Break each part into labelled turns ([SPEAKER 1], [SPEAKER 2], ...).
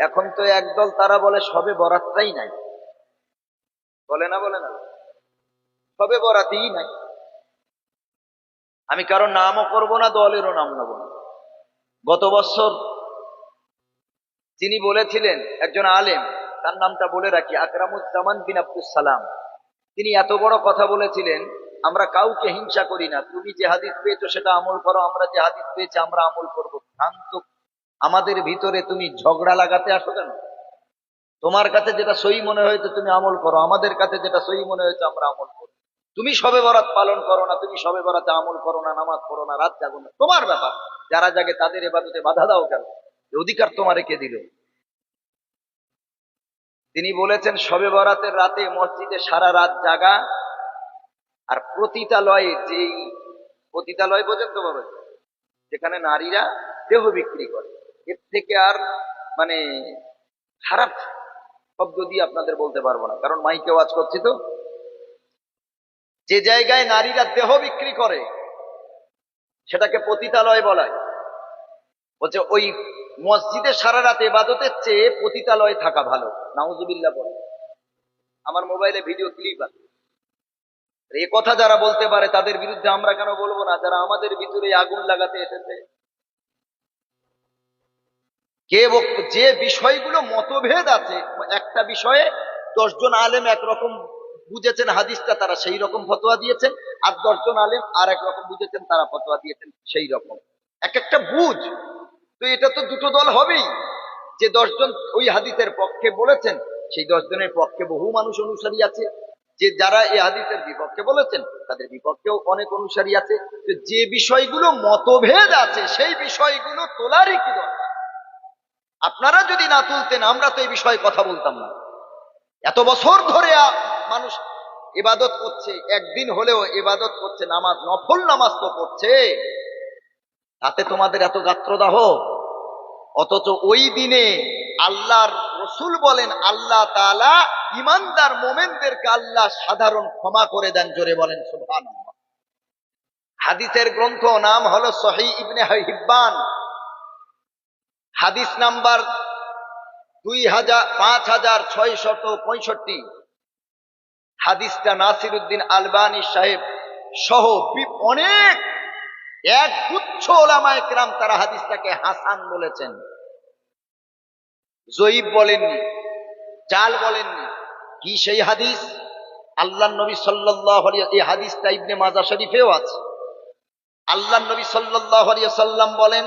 [SPEAKER 1] এখন তো একদল তারা বলে, সবে বরাতটাই নাই। বলে না বলে না। সবে বরাতেই নাই। আমি কারও নামও করব না, দলেরও নাম নেব না। গত বছর তিনি বলেছিলেন, একজন আলেম, তার নামটা বলে রাখি, আকরামুজ্জামান বিন আব্দুল সালাম। তিনি এত বড় কথা বলেছিলেন, আমরা কাউকে হিংসা করি না। তুমি যে হাদিস পেয়েছ, সেটা আমল করো। আমরা যে হাদিস পেয়েছি, আমরা আমল করব। ভ্রান্ত আমাদের ভিতরে তুমি ঝগড়া লাগাতে আসো কেন? তোমার কাছে যেটা সই মনে হয়েছে তুমি আমল করো, আমাদের কাছে যেটা সই মনে হয়েছে আমরা আমল করো। তুমি সবে বরাত পালন করো না, তুমি সবে বরাতে আমল করো না, নামাজ পড়ো না, রাত জাগো না। তোমার ব্যাপার। যারা জাগে তাদের এবাদতে বাধা দাও কেন? অধিকার তোমার রেখে দিল? তিনি বলেছেন, সবে বরাতের রাতে মসজিদে সারা রাত জাগা আর প্রতিতালয়ে যেই প্রতিতালয় বোঝেন তো বাবা, যেখানে নারীরা দেহ বিক্রি করে। এর থেকে আর মানে খারাপ শব্দ দিয়ে আপনাদের বলতে পারব না। কারণ মাইকে ওয়াজ করছি তো। যে জায়গায় নারীরা দেহ বিক্রি করে, সেটাকে পতিতালয় বলায়। বলছে, ওই মসজিদে সারা রাত এবাদতের চেয়ে পতিতালয়ে থাকা ভালো। নাউজুবিল্লাহ বলে। আমার মোবাইলে ভিডিও ক্লিপ আছে। এ কথা যারা বলতে পারে, তাদের বিরুদ্ধে আমরা কেন বলব না? যারা আমাদের ভিতরে আগুন লাগাতে এসেছে কে যে বিষয়গুলো মতভেদ আছে, একটা বিষয়ে দশজন আলেম একরকম বুঝেছেন হাদিসটা, তারা সেই রকম ফতোয়া দিয়েছেন, আর দশজন আলেম আর এক রকম বুঝেছেন, তারা ফতোয়া দিয়েছেন সেই রকম এক একটা বুঝ। তো এটা তো দুটো দল হবেই। যে দশজন ওই হাদিসের পক্ষে বলেছেন, সেই দশজনের পক্ষে বহু মানুষ অনুসারী আছে। যে যারা এই হাদিসের বিপক্ষে বলেছেন, তাদের বিপক্ষেও অনেক অনুসারী আছে। যে বিষয়গুলো মতভেদ আছে, সেই বিষয়গুলো তোলারই কি দরকার? আপনারা যদি না তুলতেন, আমরা তো এই বিষয়ে কথা বলতাম না। এত বছর ধরে মানুষ এবাদত করছে, একদিন হলেও ইবাদত করছে, নামাজ, নফল নামাজ তো পড়ছে। তাতে তোমাদের এত গাত্রদাহ? অথচ ওই দিনে আল্লাহর রসুল বলেন, আল্লাহ তাআলা ইমানদার মোমেনদেরকে আল্লাহ সাধারণ ক্ষমা করে দেন জোরে বলেন সুবহান হাদিসের গ্রন্থ নাম হলো সহি ইবনে হিব্বান। হাদিস নাম্বার দুই হাজার, পাঁচ হাজার ছয় শত পঁয়ষট্টি। হাদিসটা নাসির উদ্দিন আলবানী সাহেব সহ অনেক এক গুচ্ছ ওলামায় ক্রাম তারা হাদিসটাকে হাসান বলেছেন। জয়ীব বলেননি, জাল বলেননি। কি সেই হাদিস? আল্লাহ নবী সাল্লাহ এই হাদিসটা ইবনে মাজা শরীফেও আছে। আল্লাহ নবী সাল্লাহ সাল্লাম বলেন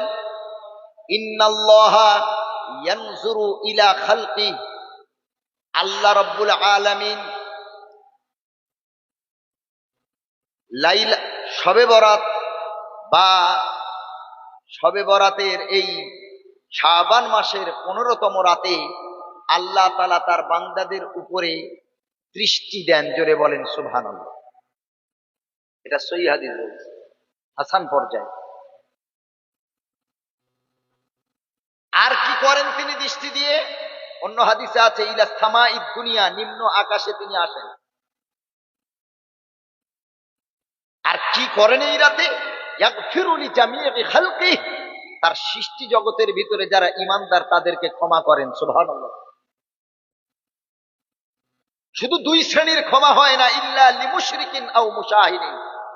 [SPEAKER 1] আল্লাহ রব্বুল আলামিন লাইলা শবে বরাত বা শবে বরাতের এই শাবান মাসের পনেরোতম রাতে আল্লাহ তালা তার বান্দাদের উপরে দৃষ্টি দেন, জোরে বলেন সুবহান এটা সই হাদিস হাসান পর্যায়ে। আর কি করেন তিনি দৃষ্টি দিয়ে? অন্য হাদিসে আছে, ইলা সামা ইদ দুনিয়া নিম্ন আকাশে তিনি আসেন। আর কি করেন এই রাতে? তার সৃষ্টি জগতের ভিতরে যারা ইমানদার তাদেরকে ক্ষমা করেন শুধু দুই শ্রেণির ক্ষমা হয় না, ইল্লা লিমুশরিকিন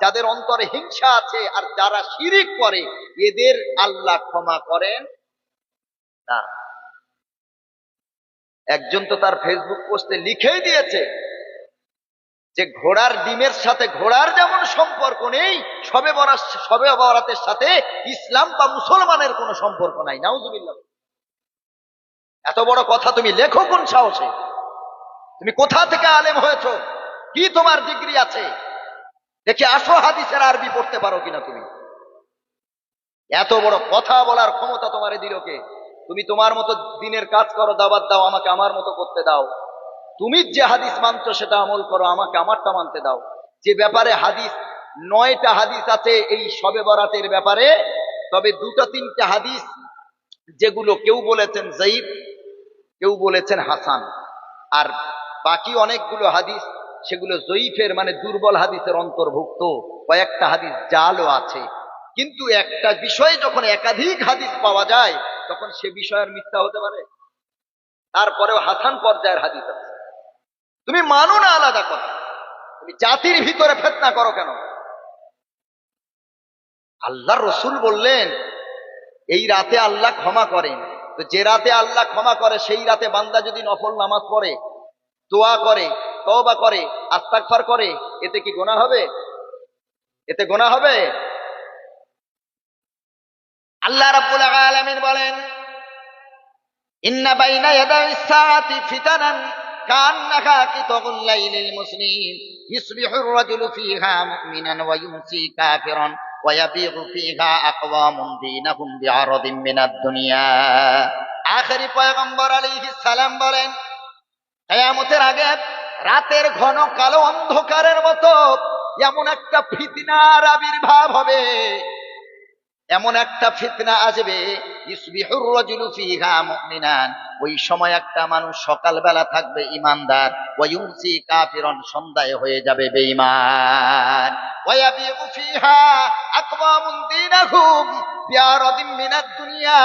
[SPEAKER 1] যাদের অন্তরে হিংসা আছে আর যারা শিরিক করে, এদের আল্লাহ ক্ষমা করেন। না। একজন তো তার ফেসবুক পোস্টে লিখেই দিয়েছে যে ঘোড়ার ডিমের সাথে ঘোড়ার যেমন সম্পর্ক নেই, সবে বরাত, সবে বরাতের সাথে ইসলাম বা মুসলমানের কোনো সম্পর্ক নাই। নাউজুবিল্লাহ। এত বড় কথা তুমি লেখো কোন সাহসে? তুমি কোথা থেকে আলেম হয়েছো? কি তোমার ডিগ্রি আছে? দেখি আসো হাদিসের আরবি পড়তে পারো কিনা তুমি। এত বড় কথা বলার ক্ষমতা তোমারে দিল তুমি তোমার মতো দিনের কাজ করো দাবাত দাও, আমাকে আমার মতো করতে দাও। তুমি যে হাদিস মানছো, সেটা আমল করো, আমাকে আমারটা মানতে দাও। যে ব্যাপারে হাদিস, নয়টা হাদিস আছে এই সবে বরাতের ব্যাপারে, তবে দুটো তিনটা হাদিস যেগুলো কেউ বলেছেন জয়ীব কেউ বলেছেন হাসান। আর বাকি অনেকগুলো হাদিস, সেগুলো জয়ীফের মানে দুর্বল হাদিসের অন্তর্ভুক্ত। কয়েকটা হাদিস জালও আছে। কিন্তু একটা বিষয়ে যখন একাধিক হাদিস পাওয়া যায় তখন সে বিষয়ের মিথ্যা হতে পারে? তারপরেও হাসান পর্যায়ের হাদিস আছে। তুমি মানো না আলাদা কথা? তুমি জাতির ভিতরে ফেতনা করো কেন? আল্লাহ রসুল বললেন, এই রাতে আল্লাহ ক্ষমা করেন। তো যে রাতে আল্লাহ ক্ষমা করে, সেই রাতে বান্দা যদি নফল নামাজ পড়ে, দোয়া করে, তওবা করে, আস্তাগফার করে, এতে কি গোনা হবে? এতে গোনা হবে? আল্লাহ রাব্বুল আলামিন বলেন, ইন্না বাইনা ইয়াদাই সাআতি ফিতানান কান্নাকা কিতাবুল লাইলিল মুসলিম, ইসবিহু আর-রাজুলু ফিহা মুমিনান ওয়া ইউমসি কাফিরান ওয়া ইয়াবিগু ফিহা আকওয়ামুন দীনাহুম বিআরাদিন মিনাদ দুনিয়া। আখেরি পয়গম্বর আলাইহিস সালাম বলেন, কিয়ামতের আগে রাতের ঘন কালো অন্ধকারের মতো এমন একটা ফিতনার আবির্ভাব হবে। এমন একটা ফিতনা আসবে ওই সময় একটা মানুষ সকালবেলা থাকবে, ইমানদার। ওয়ুসি কাফিরন, সন্ধ্যায় হয়ে যাবে দুনিয়া।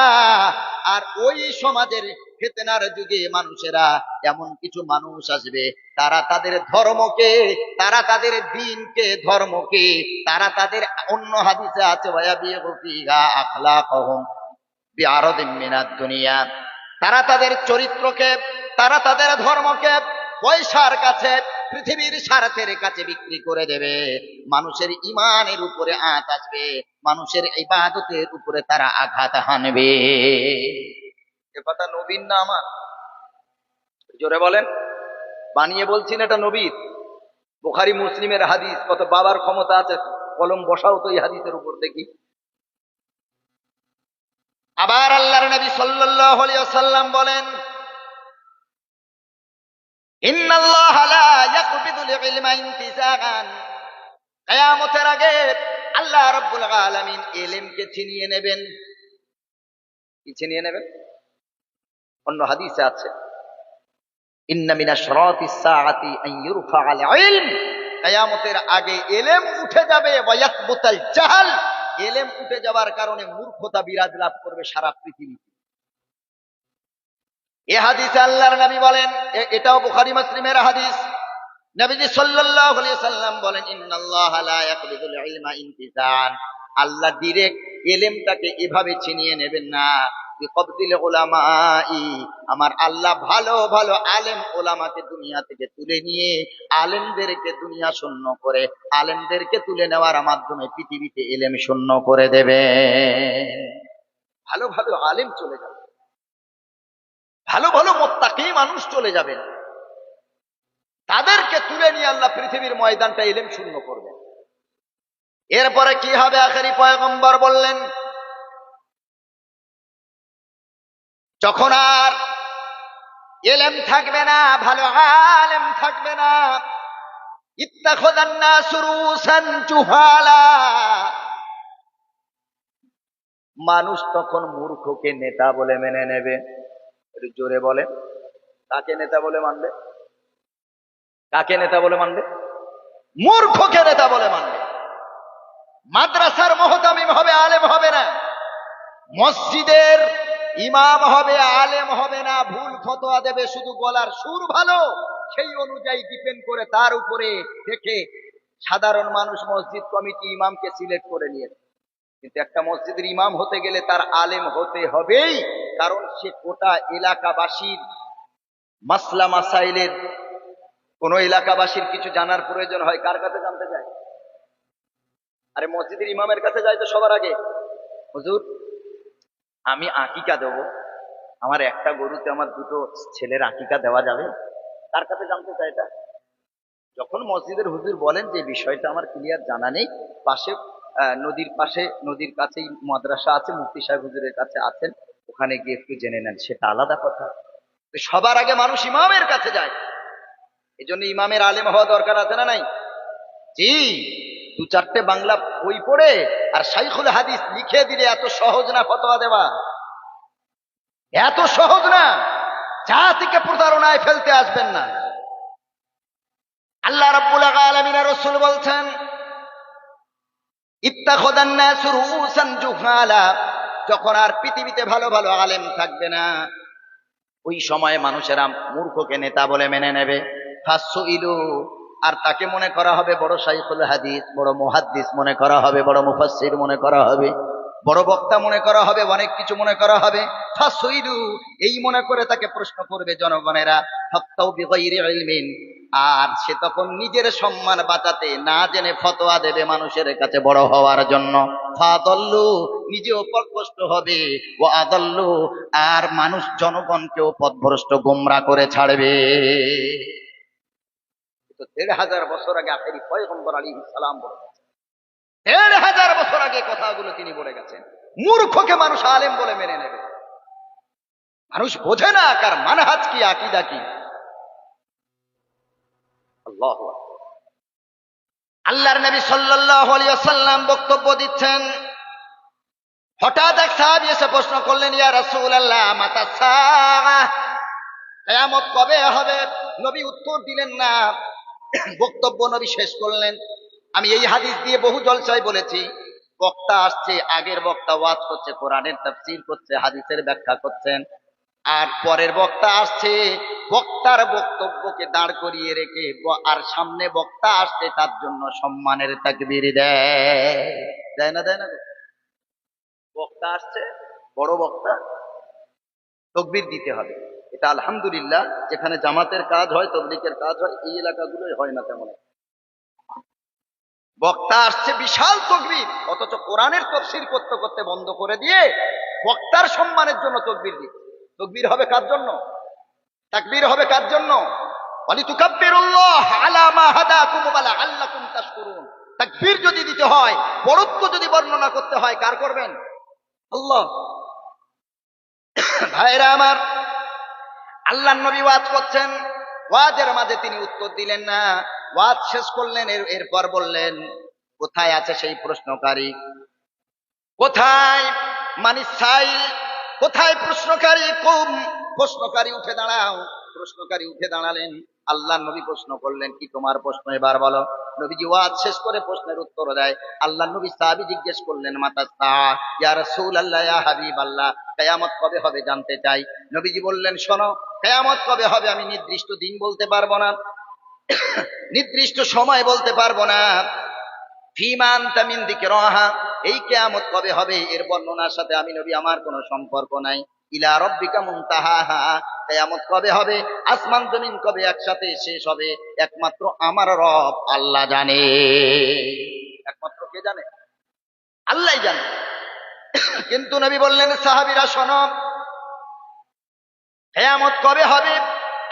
[SPEAKER 1] আর ওই সমাজের ফিতনার যুগে মানুষেরা এমন কিছু মানুষ আসবে। তারা তাদের ধর্মকে, তারা তাদের দিনকে ধর্মকে, তারা তাদের অন্য হাদিসে আছে দুনিয়া। তারা তাদের চরিত্রকে, তারা তাদের ধর্মকে পয়সার কাছে, পৃথিবীর স্বার্থের কাছে বিক্রি করে দেবে। মানুষের ইমানের উপরে আঘাত আসবে, মানুষের ইবাদতের উপরে তারা আঘাত হানবে। এ কথা নবীন না আমার? জোরে বলেন। বানিয়ে বলছি না এটা নবীর। বুখারি মুসলিমের হাদিস, কত বাবার ক্ষমতা আছে, কলম বসাও তো এই হাদিসের উপর দেখি। আবার আল্লাহর নবী ওয়াসাল্লাম বলেন আল্লাহ রাব্বুল ইলমকে ছিনিয়ে নেবেন। কি ছিনিয়ে নেবেন? অন্য হাদিসে আছে। কিয়ামতের আগে ইলম উঠে যাবে জাহাল। এলেম উঠে যাবার কারণে মূর্খতা বিরাজ লাভ করবে সারা পৃথিবীতে এ হাদিসে আল্লাহর নবী বলেন এটাও বুখারী মুসলিমের হাদিস। নবীজি সাল্লাল্লাহু আলাইহি সাল্লাম বলেন, ইন্নাল্লাহ লা ইয়াকবিদুল ইলমা ইনতিসান আল্লাহ ডিরেক্ট এলেমটাকে এভাবে ছিনিয়ে নেবেন না। আমার আল্লাহ ভালো ভালো আলেম ওলামাকে দুনিয়া থেকে তুলে নিয়ে আলেমদেরকে দুনিয়া শূন্য করে, আলেমদেরকে তুলে নেওয়ার মাধ্যমে পৃথিবীতে এলেম শূন্য করে দেবে। ভালো ভালো আলেম চলে যাবে। ভালো ভালো মোত্তাকি মানুষ চলে যাবেন তাদেরকে তুলে নিয়ে আল্লাহ পৃথিবীর ময়দানটা এলেম শূন্য করবেন। এরপরে কি হবে? আখেরি পয়গম্বর বললেন যখন আর এলেম থাকবে না, ভালো আলেম থাকবে না, ইত্তাখদান্না সুরুসান জুহালা মানুষ তখন মূর্খকে নেতা বলে মেনে নেবে। জোরে বলে কাকে নেতা বলে মানবে? কাকে নেতা বলে মানবে? মূর্খকে নেতা বলে মানবে। মাদ্রাসার মহতামিম হবে, আলেম হবে না। মসজিদের ইমাম হবে, আলেম হবে না, ভুল ফতোয়া দেবে, শুধু গলার সুর ভালো, সেই অনুযায়ী ডিপেন্ড করে তার উপরে দেখে সাধারণ মানুষ মসজিদ কমিটি ইমামকে সিলেক্ট করে নিয়েছে। কিন্তু একটা মসজিদের ইমাম হতে গেলে তার আলেম হতে হবেই, কারণ সে গোটা এলাকাবাসীর মাসলা মাসাইলের, কোন এলাকাবাসীর কিছু জানার প্রয়োজন হয়, কার কাছে জানতে যায় আরে মসজিদের ইমামের কাছে যায় তো সবার আগে। হুজুর আমি আকিকা দেব। আমার একটা গরুতে আমার দুটো ছেলের আকিকা দেওয়া যাবে। তার কাছে জানতে চাই এটা? যখন মসজিদের হুজুর বলেন যে বিষয়টা আমার ক্লিয়ার জানা নেই, পাশে নদীর পাশে, নদীর কাছেই মাদ্রাসা আছে, মুফতি সাহেব হুজুরের কাছে আছেন, ওখানে গিয়ে একটু জেনে নেন, সেটা আলাদা কথা। সবার আগে মানুষ ইমামের কাছে যায়। এই জন্য ইমামের আলেম হওয়া দরকার আছে না নাই? জি। দু চারটে বাংলা বই পড়ে আর শাইখুল হাদিস লিখে দিলে এত সহজ না ফতোয়া দেওয়া? এত সহজ না? জাতিকে প্রতারণায় ফেলতে আসবেন না। আল্লাহ রাব্বুল আলামিনের রাসূল বলছেন যখন আর পৃথিবীতে ভালো ভালো আলেম থাকবে না, ওই সময়ে মানুষেরা মূর্খকে নেতা বলে মেনে নেবে। ফাঁসু ইলু আর তাকে মনে করা হবে বড় শাইখুল হাদিস, বড় মুহাদ্দিস মনে করা হবে, বড় মুফাসসির মনে করা হবে, বড় বক্তা মনে করা হবে, অনেক কিছু মনে করা হবে। এই মনে করে তাকে প্রশ্ন করবে জনগণেরা বিগাইরি ইলমিন। আর সে তখন নিজের সম্মান বাঁচাতে না জেনে ফতোয়া দেবে মানুষের কাছে বড় হওয়ার জন্য। ফাদল্লু, নিজেও পথভ্রষ্ট হবে। ও আদল্লু, আর মানুষ জনগণকেও পথভ্রষ্ট, গোমরা করে ছাড়বে। দেড় হাজার বছর আগে পয়গম্বর আলী বলে। দেড় হাজার বছর আগে কথাগুলো তিনি বলে গেছেন। মূর্খকে মানুষ আলেম বলে মেনে নেবে। মানুষ বোঝে না কার মানহাজ কি, আকিদা কি। আল্লাহ আল্লাহর নবী ওয়াসাল্লাম বক্তব্য দিচ্ছেন। হঠাৎ এক সাহাবী এসে প্রশ্ন করলেন, ইয়া রাসূলুল্লাহ, মাতা সাআহ কিয়ামত কবে হবে? নবী উত্তর দিলেন না। বক্তব্য নবী শেষ করলেন। আমি এই হাদিস দিয়ে বহু জলসায় বলেছি, বক্তা আসছে, আগের বক্তা ওয়াজ করছে, কোরআনের তাফসীর করছে, হাদিসের ব্যাখ্যা করছেন। আর পরের বক্তা আসছে, বক্তার বক্তব্যকে দাঁড় করিয়ে রেখে আর সামনে বক্তা আসছে, তার জন্য সম্মানের তাকবীর দেয়। দেয় না দেয় না? বক্তা আসছে, বড় বক্তা, তকবির দিতে হবে। এটা আলহামদুলিল্লাহ, যেখানে জামাতের কাজ হয় তবলিকের কাজ হয়, এই এলাকাগুলোই হয় না তেমন বক্তা আসছে বিশাল তকবির, অথচ কোরআনের তফসির করতে করতে বন্ধ করে দিয়ে বক্তার সম্মানের জন্য তকবির দিচ্ছে। তকবির হবে কার জন্য? তাকবীর হবে কার জন্য? তাকবীর যদি দিতে হয় বড়ত্ব যদি বর্ণনা করতে হয়, কার করবেন? আল্লাহ। ভাইরা আমার আল্লাহ নবী ওয়াজ করছেন। ওয়াজের মাঝে তিনি উত্তর দিলেন না। ওয়াজ শেষ করলেন, এর এরপর বললেন, কোথায় আছে সেই প্রশ্নকারী? কোথায়? মানি সাইল কোথায় প্রশ্নকারী? কম প্রশ্নকারী উঠে দাঁড়াও। প্রশ্নকারী উঠে দাঁড়ালেন। আল্লাহ নবী প্রশ্ন করলেন, কি তোমার প্রশ্ন এবার বলো? নবীজি ওয়াজ শেষ করে প্রশ্নের উত্তর দেয়। আল্লাহ নবী সাহাবী জিজ্ঞেস করলেন, মাতা সাহা ইয়া রাসূল আল্লাহ হাবিব আল্লাহ কেয়ামত কবে হবে জানতে চাই? নবীজি বললেন, শোনো কেয়ামত কবে হবে আমি নির্দিষ্ট দিন বলতে পারব না। নির্দিষ্ট সময় বলতে পারব না। ফিমান তামিন দিকে রহা, এই কেয়ামত কবে হবে এর বর্ণনার সাথে আমি নবী আমার কোনো সম্পর্ক নাই। ইলা রব্বিকা মুনতাহাহা, কেয়ামত কবে হবে, আসমান জমিন কবে একসাথে শেষ হবে, একমাত্র আমার রব আল্লাহ জানে। একমাত্র কে জানে? আল্লাহ জানে। কিন্তু নবী বললেন, সাহাবিরা শোনো কেয়ামত কবে হবে?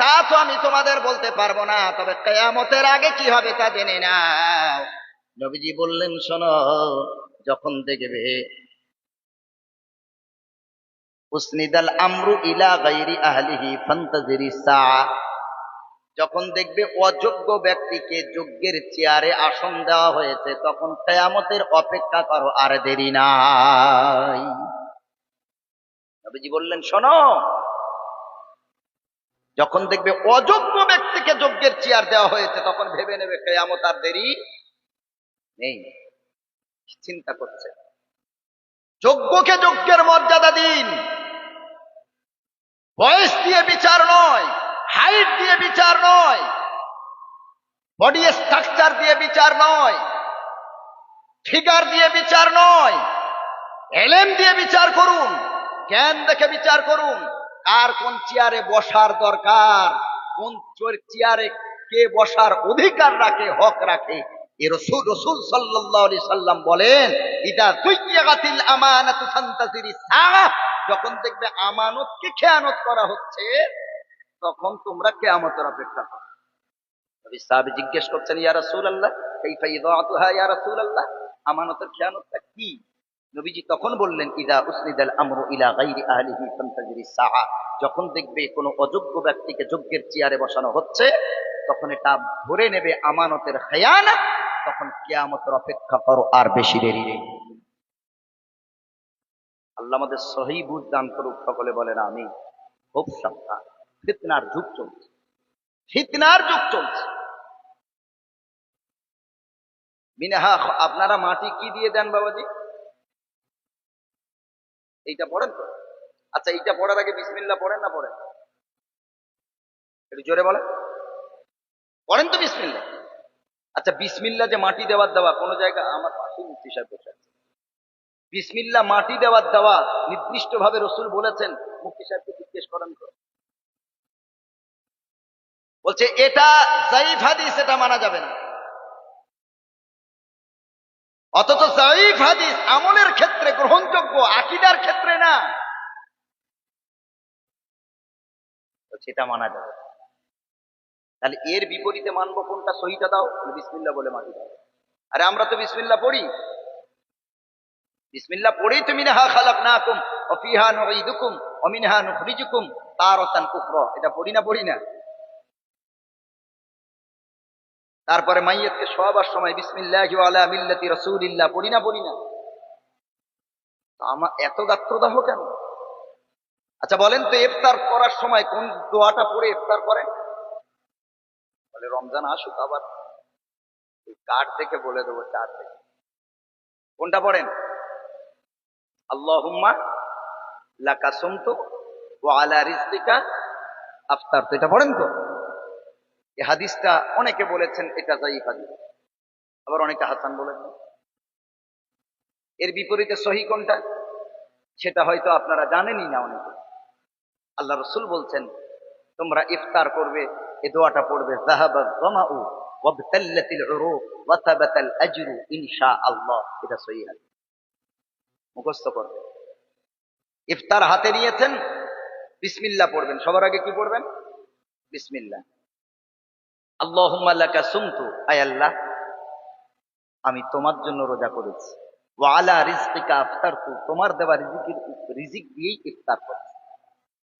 [SPEAKER 1] তা তো আমি তোমাদের বলতে পারব না, তবে কেয়ামতের আগে কি হবে তা জেনে নাও। নবীজি বললেন, শোনো, যখন দেখবে, উসনিদাল আমরু ইলা গাইরি আহলিহি ফান্তাজিরি সা যখন দেখবে অযোগ্য ব্যক্তিকে যোগ্যের চেয়ারে আসন দেওয়া হয়েছে, তখন কেয়ামতের অপেক্ষা করো, আর দেরি নাই। নবীজি বললেন, শোনো যখন দেখবে অযোগ্য ব্যক্তিকে যোগ্যের চেয়ার দেওয়া হয়েছে, তখন ভেবে নেবে কেয়ামত আর দেরি নেই। চিন্তা করছে? যোগ্যকে যোগ্যের মর্যাদা দিন। বয়স দিয়ে বিচার নয়, হাইট দিয়ে বিচার নয়, বডি স্ট্রাকচার দিয়ে বিচার নয়, ফিগার দিয়ে বিচার নয় এলেম দিয়ে বিচার করুন, জ্ঞান দেখে বিচার করুন কার কোন চেয়ারে বসার দরকার? কোন চেয়ারে কে বসার অধিকার রাখে, হক রাখে? এ রসুল রসুল সাল্লাল্লাহু আলাইহি সাল্লাম বলেন, ইদা দুইয়াগাতিল আমানাতু ফান্তাজিরি সাআ। যখন দেখবে আমানতকে খেয়ানত করা হচ্ছে, তখন তোমরা কেয়ামতের অপেক্ষা করো। নবী জিজ্ঞেস করছেন, ইয়া রাসূলুল্লাহ, কাইফা ইদাআতুহা ইয়া রাসূলুল্লাহ? আমানতের খেয়ানতটা কি? নবীজি তখন বললেন, ইদা উসনিদাল আমরু ইলা গাইরি আহলিহি ফান্তাজিরি সাআ। যখন দেখবে কোনো অযোগ্য ব্যক্তিকে যোগ্যের চেয়ারে বসানো হচ্ছে, তখন এটা ধরে নেবে আমানতের খেয়ানা, তখন কেয়ামতের অপেক্ষা করো আর বেশি দেরি নেই। আল্লাহ আমাদের সহি বুঝ দান করুক, সকলে বলেন আমি খুব সাবধান, ফিতনার যুগ চলছে, ফিতনার যুগ চলছে। মিনাহা, আপনারা মাটি কি দিয়ে দেন বাবাজি? এইটা পড়েন তো? আচ্ছা এইটা পড়ার আগে বিসমিল্লা পড়েন না পড়েন? একটু জোরে বলে পড়েন তো বিসমিল্লা আচ্ছা বিসমিল্লা যে মাটি দেওয়ার দেওয়া, কোন জায়গা আমার পাশে মুফতি সাহেব বসে আছে। বিসমিল্লা মাটি দেওয়ার দেওয়া নির্দিষ্ট ভাবে রসুল বলেছেন মুক্তি সাহেবকে জিজ্ঞেস করেন তো। বলছে, এটা জাইফ হাদিস, এটা মানা যাবে না। অথচ জাইফ হাদিস আমলের ক্ষেত্রে, গ্রহণযোগ্য, আকিদার ক্ষেত্রে না। এটা মানা যাবে তাহলে এর বিপরীতে মানব কোনটা? সহিটা দাও বিসমিল্লা বলে মাটি দাও। আরে, আমরা তো বিসমিল্লা পড়ি। বিসমিল্লা পড়েই তো মিনহা খালাকনাকুম, ওয়া ফিহা নুঈদুকুম ওয়া মিনহা নুখরিজুকুম, তারাতান উখরা এটা পড়ি না পড়ি না। তারপরে মাইয়াতকে শোয়াবার সময় বিসমিল্লাহি আলা মিল্লাতি রাসূলিল্লাহ পড়ি না পড়ি না। আমার এত গাত্রদাহ কেন? আচ্ছা বলেন তো, ইফতার করার সময় কোন দোয়াটা পড়ে ইফতার করেন? বলে, রমজান আসুক আবার। কার্ড দেখে বলে দেবো, চার থেকে কোনটা পড়েন? আল্লাহুম্মা লাকা সুমতু ওয়া আলা রিজকিকা আফতার তো এটা পড়েন তো? এই হাদিসটা অনেকে বলেছেন, এটা জাইফ হাদিস। আবার অনেকে হাসান বলেছেন। এর বিপরীতে সহি কোনটা? সেটা হয়তো আপনারা জানেনই না অনেকে। আল্লাহ রসুল বলছেন, তোমরা ইফতার করবে, এ দোয়াটা পড়বে মুখস্থ করবে ইফতার হাতে নিয়েছেন বিসমিল্লা পড়বেন। সবার আগে কি পড়বেন? বিসমিল্লাহ। আল্লাহুম্মা লাকা সুমতু, আয় আল্লাহ, আমি তোমার জন্য রোজা করেছি। ওয়া আলা রিজকিকা আফতারতু, তোমার দেওয়া রিজিকের রিজিক দিয়েই ইফতার করেছি।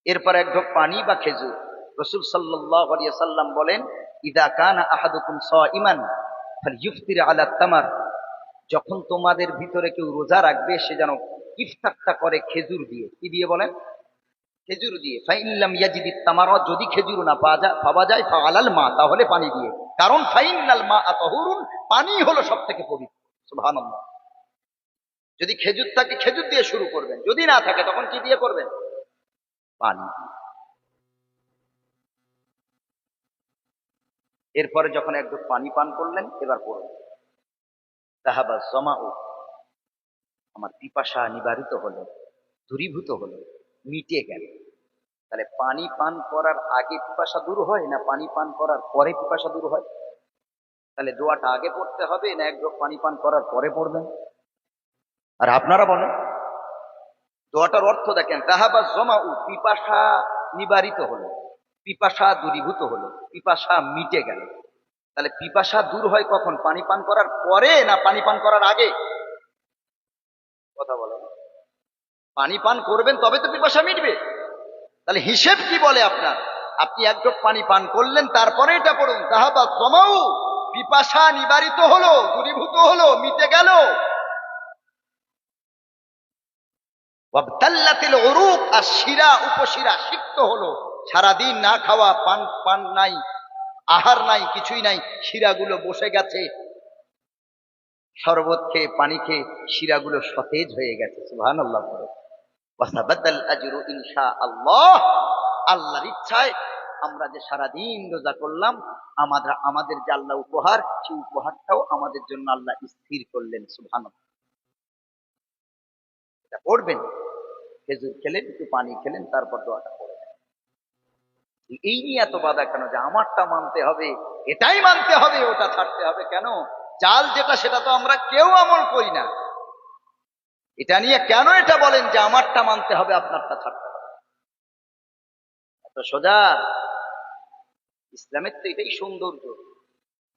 [SPEAKER 1] এরপর এক ঢোক পানি বা খেজুর। রসুল আলাইহি সাল্লাম বলেন, ইদা কানা আহাদুকুম সাইমান ফালইফতির আলা তামার। যখন তোমাদের ভিতরে কেউ রোজা রাখবে, সে যেন ইফতারটা করে খেজুর দিয়ে। কি দিয়ে বলেন? খেজুর দিয়ে। ফাইনলাম ইয়াজিদি তামার, যদি খেজুর না পাওয়া যায় পাওয়া যায় ফালাল মা, তাহলে পানি দিয়ে। কারণ ফাইনাল মা আতহুরুন পানি হলো সব থেকে পবিত্র। সুবহানাল্লাহ। যদি খেজুর থাকে, খেজুর দিয়ে শুরু করবেন। যদি না থাকে, তখন কি দিয়ে করবেন? পানি এরপরে যখন একটু পানি পান করলেন, এবার পড়লেন তাহাবা জমাউ। আমার পিপাসা নিবারিত হলো, দূরীভূত হলো। মিটে গেল। তাহলে পানি পান করার আগে পিপাসা দূর হয় না পানি পান করার পরে পিপাসা দূর হয়? তাহলে দোয়াটা আগে পড়তে হবে না এক ঢোক পানি পান করার পরে পড়বেন? আর আপনারা বলেন, দোয়াটার অর্থ দেখেন তাহাবা জমাউ, পিপাসা নিবারিত হলো, পিপাসা দূরীভূত হলো, পিপাসা মিটে গেল। তাহলে পিপাসা দূর হয় কখন? পানি পান করার পরে না পানি পান করার আগে? কথা বলেন। পানি পান করবেন, তবে তো পিপাসা মিটবে। তাহলে হিসেব কি বলে আপনার? আপনি এক ঢোক পানি পান করলেন, তারপরে এটা পড়ুন। তাহাবা জমাউ, পিপাসা নিবারিত হলো, দূরীভূত হলো, মিটে গেল। উরুক, আর শিরা, উপশিরা সিক্ত হলো। সারাদিন না খাওয়া, পান পান নাই, আহার নাই, কিছুই নাই, শিরাগুলো বসে গেছে। শরবত খেয়ে, পানি খেয়ে, শিরাগুলো সতেজ হয়ে গেছে সুহান আল্লাহ আল্লাহর ইচ্ছায় আমরা যে সারাদিন রোজা করলাম, আমাদের আমাদের যে আল্লাহ উপহার, সেই উপহারটাও আমাদের জন্য আল্লাহ স্থির করলেন পড়বেন, খেজুর খেলেন, একটু পানি খেলেন, তারপর দোয়াটা পড়বেন। এই নিয়ে এত বাধা কেন যে আমারটা মানতে হবে, এটাই মানতে হবে, ওটা ছাড়তে হবে কেন? চাল যেটা, সেটা তো আমরা কেউ আমল করি না। এটা নিয়ে কেন এটা বলেন যে আমারটা মানতে হবে, আপনারটা ছাড়তে হবে? এত সোজা। ইসলামের তো এটাই সৌন্দর্য।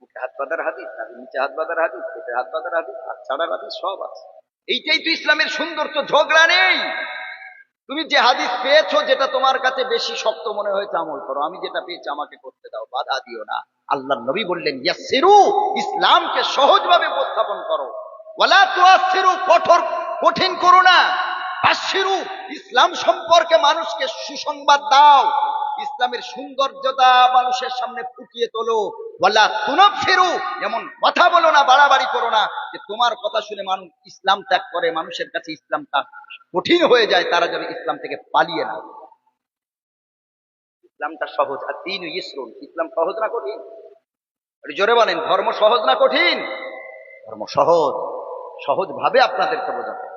[SPEAKER 1] মুখে হাত বাঁধার হাদিস আর নিচে হাত বাঁধার হাদিস, পেটে হাত বাঁধার হাদিস, হাত ছাড়ার হাদিস, সব আছে। এইটাই তো ইসলামের সৌন্দর্য, ঝগড়া নেই। তুমি যে হাদিস পেয়েছ যেটা তোমার কাছে বেশি শক্ত মনে হয়েছে, আমল করো। আমি যেটা পেয়েছি, আমাকে করতে দাও, বাধা দিও না। আল্লাহ নবী বললেন ইয়াসিরু ইসলামকে সহজভাবে উপস্থাপন করো। ওয়ালা তুয়াসিরু কঠোর কঠিন করো না। আশিরু ইসলাম সম্পর্কে মানুষকে সুসংবাদ দাও। ইসলামের সৌন্দর্যতা মানুষের সামনে ফুটিয়ে তোলো। ওয়ালা তুনফিরু, এমন কথা বলো না, বাড়াবাড়ি করো না, যে তোমার কথা শুনে মানুষ ইসলাম ত্যাগ করে, মানুষের কাছে ইসলামটা কঠিন হয়ে যায়, তারা যেন ইসলাম থেকে পালিয়ে না ইসলামটা সহজ, আর দিন ইসরুন, ইসলাম সহজ না কঠিন? জোরে বলেন, ধর্ম সহজ না কঠিন? ধর্ম সহজ সহজ ভাবে আপনাদেরকে বোঝাতে হবে।